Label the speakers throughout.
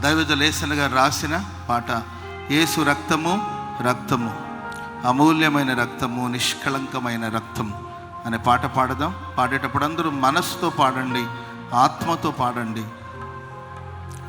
Speaker 1: దైవత లేసనగా రాసిన పాట ఏసు రక్తము రక్తము అమూల్యమైన రక్తము నిష్కళంకమైన రక్తం అనే పాట పాడదాం. పాడేటప్పుడు అందరూ మనసుతో పాడండి ఆత్మతో పాడండి.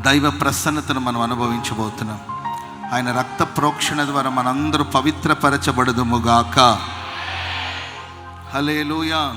Speaker 1: దైవ ప్రసన్నతను మనం అనుభవించబోతున్నాం. ఆయన రక్త ప్రోక్షణ ద్వారా మనందరూ పవిత్రపరచబడదుముగాక హలేలుయా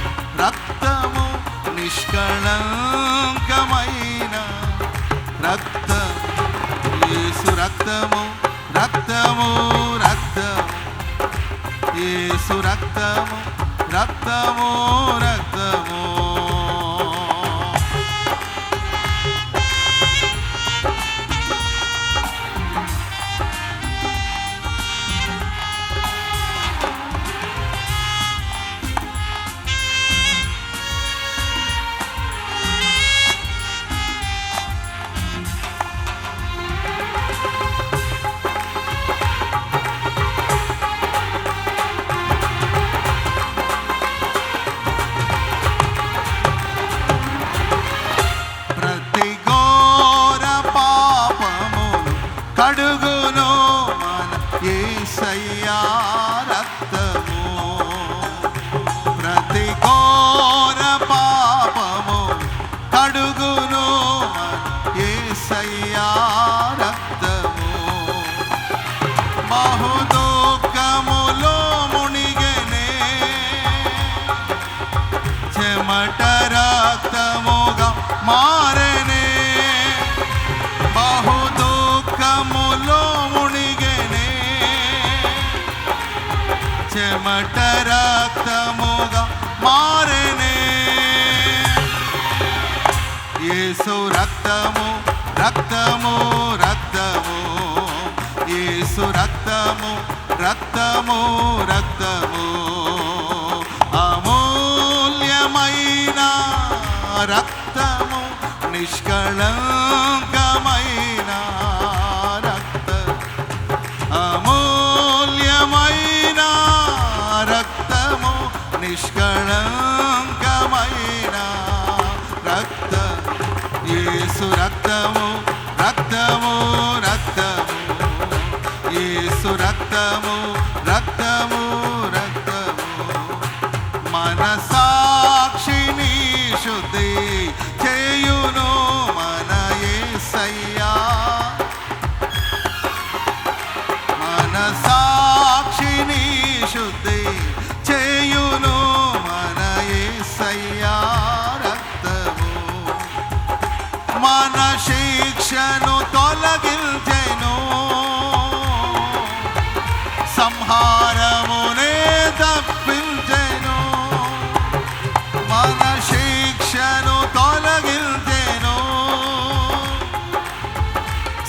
Speaker 1: నిష్కళంకమైన రక్త యేసు రక్తము రక్తము రక్తము. యేసు రక్తము రక్తము రక్తము. యేసయ్యా రక్తము బహు దుఃఖములో చెమట రక్తముగా మారనే. బహు దుఃఖములో చెమట రక్తముగా మారనే. యేసు రక్తము రక్తము రక్తము యేసు రక్తము రక్తము రక్తము. అమూల్యమైన రక్తము నిష్కళంకమైన రక్త అమూల్యమైన రక్తము నిష్కళం సంహారమునే తప్పించెను మన శిక్షను తొలగించెను.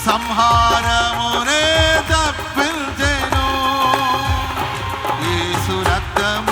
Speaker 1: సంహారమునే తప్పించెను యేసు రక్తము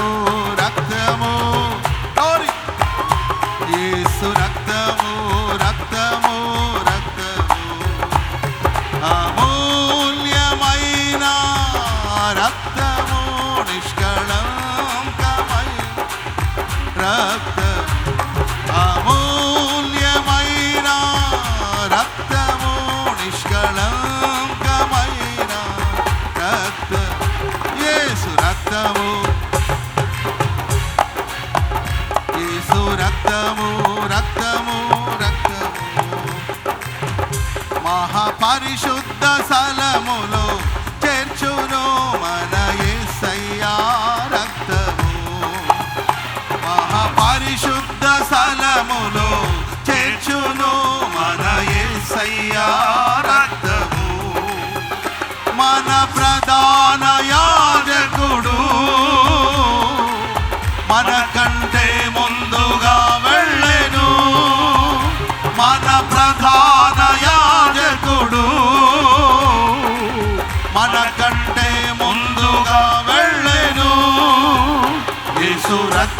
Speaker 1: పరిశుద్ధ సలములో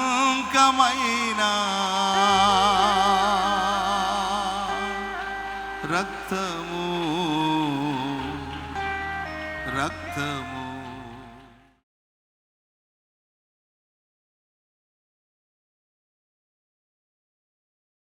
Speaker 1: నిష్కళంకమైన రక్తం